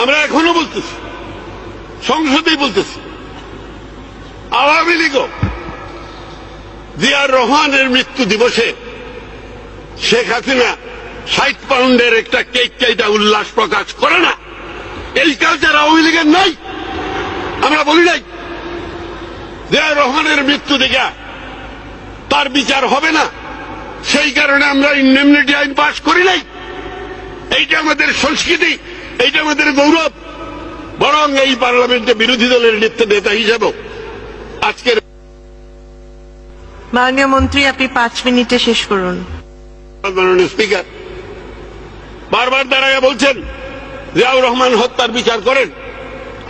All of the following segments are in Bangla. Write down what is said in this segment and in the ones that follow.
আমরা এখনও বলতেছি, সংসদেই বলতেছি, আওয়ামী লীগও জিয়ার রহমানের মৃত্যু দিবসে শেখ হাসিনা ষাট পাউন্ডের একটা কেক চাইটা উল্লাস প্রকাশ করে না। এই কালচার আওয়ামী লীগের নাই আমরা বলি নাই। জিয়া রহমানের মৃত্যু দেখা তার বিচার হবে না। সেই কারণে আমরা ইন্ডেমনিটি আইন পাশ করি নাই। এইটা আমাদের সংস্কৃতি এইটা আমাদের গৌরব। বরং এই পার্লামেন্টে বিরোধী দলের নেতা নেতা হিসাবেও আজকের মাননীয় মন্ত্রী আপনি পাঁচ মিনিটে শেষ করুন। মাননীয় স্পিকার বারবার দাঁড়ায় বলছেন জিয়াউর রহমান হত্যার বিচার করেন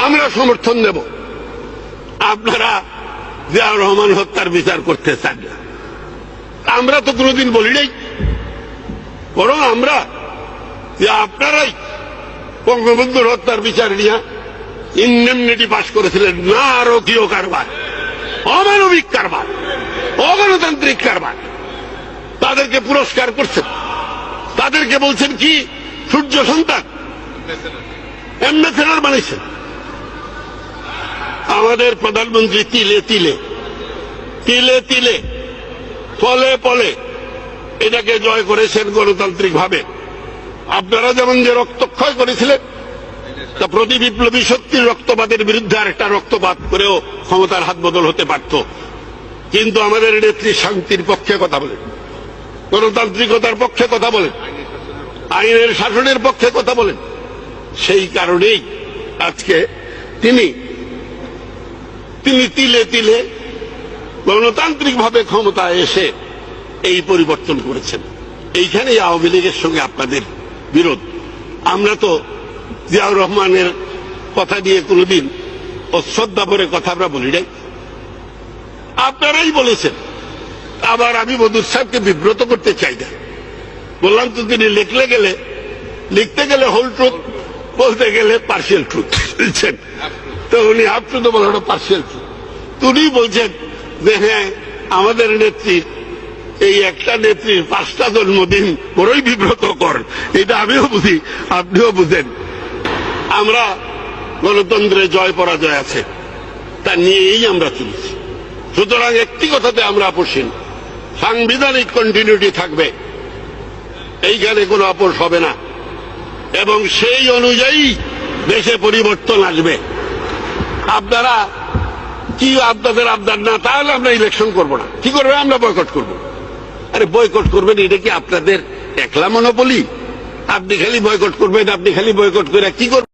আমরা সমর্থন দেব আপনারা জিয়াউর রহমান হত্যার বিচার করতে চান না। আমরা তো কোনোদিন বলি নাই বরং আমরা যে আপনারাই বঙ্গবন্ধুর হত্যার বিচার নিয়ে ইন্ডেমনিটি পাশ করেছিলেন না আরকীয় কারবার, অমানবিক কারবার, অগণতান্ত্রিক কারবার। তাদেরকে পুরস্কার করছেন। তাদেরকে বলছেন কি? সূর্য সন্তান। এমবেসেডার বানিয়েছেন আমাদের প্রধানমন্ত্রী তিলে তিলে তিলে তিলে ফলে পলে এটাকে জয় করেছেন গণতান্ত্রিক ভাবে আপনারা যেমন যে রক্তক্ষয় করেছিলেন, তা প্রতি বিপ্লবী শক্তির রক্তপাতের বিরুদ্ধে আরেকটা রক্তপাত করেও ক্ষমতার হাত বদল হতে পারত। কিন্তু আমাদের নেত্রী শান্তির পক্ষে কথা বলেন, গণতান্ত্রিকতার পক্ষে কথা বলেন, আইনের শাসনের পক্ষে কথা বলেন। সেই কারণেই আজকে তিনি তিনি তিলে তিলে গণতান্ত্রিক ভাবে ক্ষমতায় এসে এই পরিবর্তন করেছেন। এইখানেই আওয়ামী লীগের সঙ্গে আপনাদের বিরোধ। আমরা তো জিয়াউর রহমানের কথা দিয়ে কোনোদিন অশ্রদ্ধা ভরে কথা আমরা বলি নাই। আপনারাই বলেছেন, আবার আমি মধুর সাহেবকে বিব্রত করতে চাই না। বললাম তো তিনি লিখলে গেলে, লিখতে গেলে হোল ট্রুথ বলতে গেলে পার্সিয়াল ট্রুথ বলছেন, তো উনি হাফ ট্রুথ বলাটা পার্সিয়াল ট্রুথ উনি বলছেন যে হ্যাঁ আমাদের নেত্রীর এই একটা নেত্রীর পাঁচটা জন্মদিন, বড়ই বিব্রত কর এটা আমিও বুঝি, আপনিও বুঝেন। আমরা গণতন্ত্রে জয় পরাজয় আছে, তা নিয়েই আমরা চলছি। সুতরাং একটি কথাতে আমরা আপোষহীন। সাংবিধানিক কন্টিনিউটি থাকবে। এইখানে কোনো আপোষ হবে না। এবং সেই অনুযায়ী দেশে পরিবর্তন আসবে। আপনারা কি আপনাদের আবদার না, তাহলে আমরা ইলেকশন করব না। কি করবে? আমরা বয়কট করব। আরে বয়কট করবেন, এটা কি আপনাদের একলা মনোপলি আপনি খালি বয়কট করবেন, আপনি খালি বয়কট করে কি করবেন?